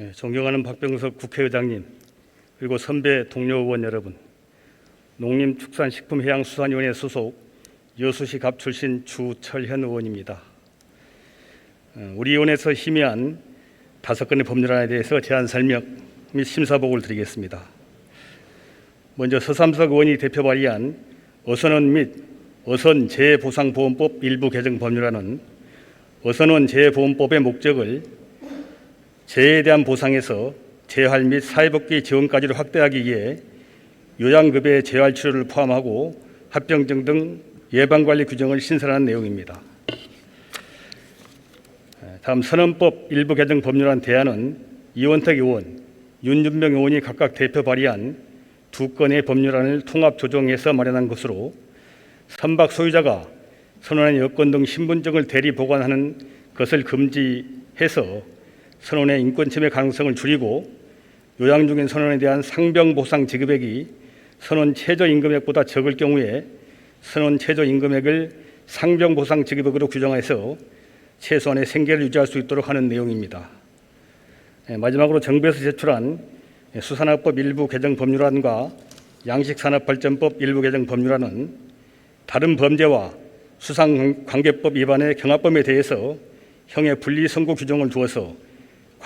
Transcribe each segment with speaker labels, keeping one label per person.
Speaker 1: 예, 존경하는 박병석 국회의장님 그리고 선배 동료 의원 여러분 농림축산식품해양수산위원회 소속 여수시 갑 출신 주철현 의원입니다. 어, 우리 위원회에서 심의한 다섯 건의 법률안에 대해서 제안 설명 및 심사 보고를 드리겠습니다. 먼저 서삼석 의원이 대표 발의한 어선원 및 어선 재해보상보험법 일부 개정 법률안은 어선원 재해보험법의 목적을 재해에 대한 보상에서 재활 및 사회복귀 지원까지를 확대하기 위해 요양급여의 재활 치료를 포함하고 합병증 등 예방관리 규정을 신설하는 내용입니다. 다음 선언법 일부 개정 법률안 대안은 이원택 의원, 윤준병 의원이 각각 대표 발의한 두 건의 법률안을 통합 조정해서 마련한 것으로 선박 소유자가 선원의 여권 등 신분증을 대리 보관하는 것을 금지해서 선원의 인권 침해 가능성을 줄이고 요양 중인 선원에 대한 상병 보상 지급액이 선원 최저 임금액보다 적을 경우에 선원 최저 임금액을 상병 보상 지급액으로 규정해서 최소한의 생계를 유지할 수 있도록 하는 내용입니다. 예, 마지막으로 정부에서 제출한 수산업법 일부 개정 법률안과 양식산업발전법 일부 개정 법률안은 다른 범죄와 수상관계법 위반의 경합범에 대해서 형의 분리 선고 규정을 두어서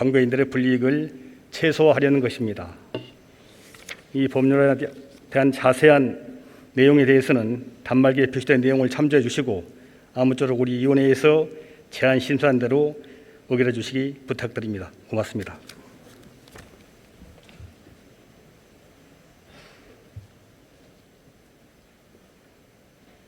Speaker 1: 관계인들의 불이익을 최소화하려는 것입니다. 이 법률안에 대한 자세한 내용에 대해서는 단말기에 표시된 내용을 참조해 주시고 아무쪼록 우리 위원회에서 제안 심사한 대로 의결해 주시기 부탁드립니다. 고맙습니다.